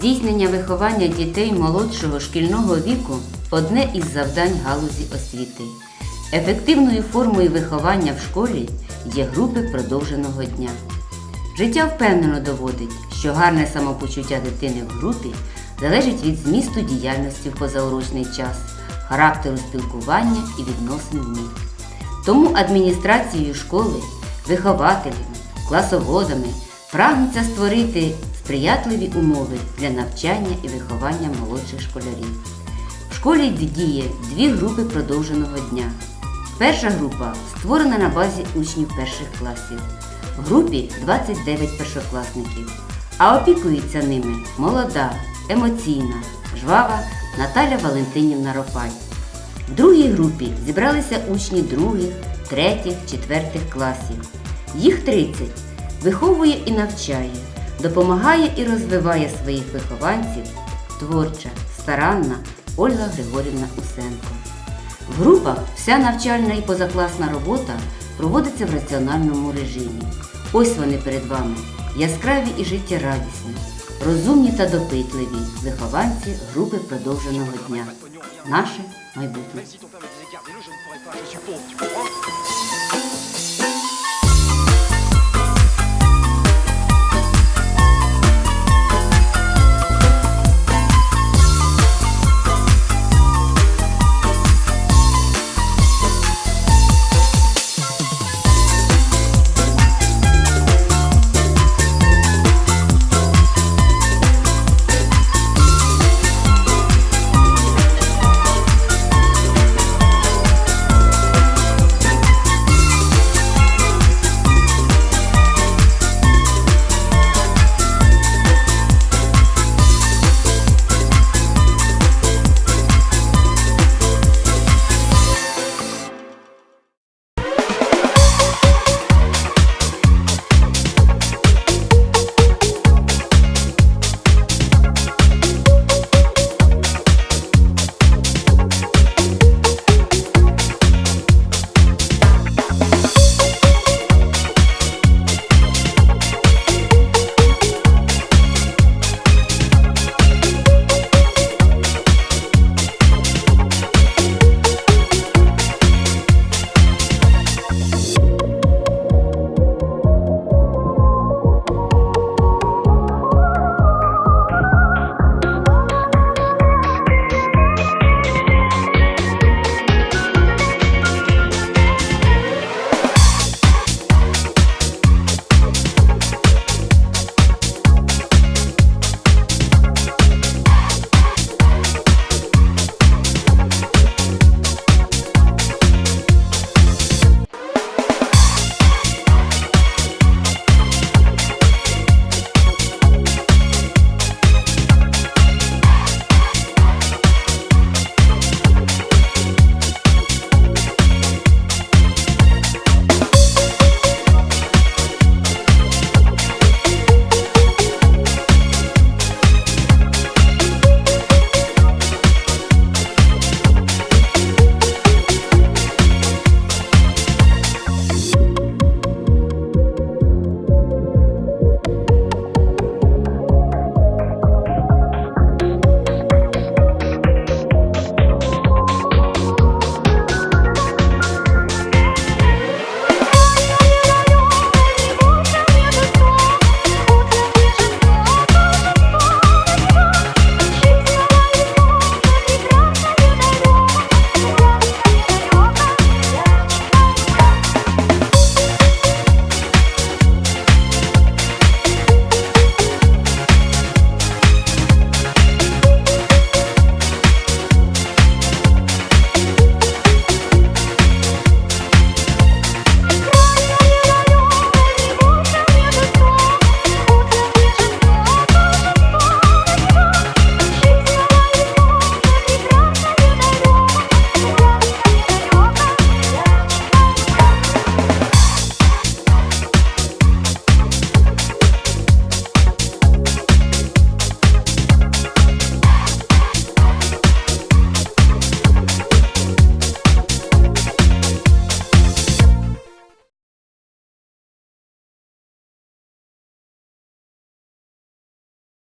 Здійснення виховання дітей молодшого шкільного віку одне із завдань галузі освіти. Ефективною формою виховання в школі є групи продовженого дня. Життя впевнено доводить, що гарне самопочуття дитини в групі залежить від змісту діяльності в позаурочний час, характеру спілкування і відносин в ній. Тому адміністрацією школи, вихователями, класоводами прагнуться створити сприятливі умови для навчання і виховання молодших школярів. В школі діє дві групи продовженого дня. Перша група створена на базі учнів перших класів. В групі 29 першокласників, а опікується ними молода, емоційна, жвава Наталя Валентинівна Ропай. В другій групі зібралися учні других, третіх, четвертих класів. Їх 30. Виховує і навчає, допомагає і розвиває своїх вихованців творча, старанна Ольга Григорівна Усенко. В групах вся навчальна і позакласна робота проводиться в раціональному режимі. Ось вони перед вами яскраві і життєрадісні, розумні та допитливі вихованці групи продовженого дня. Наше майбутнє.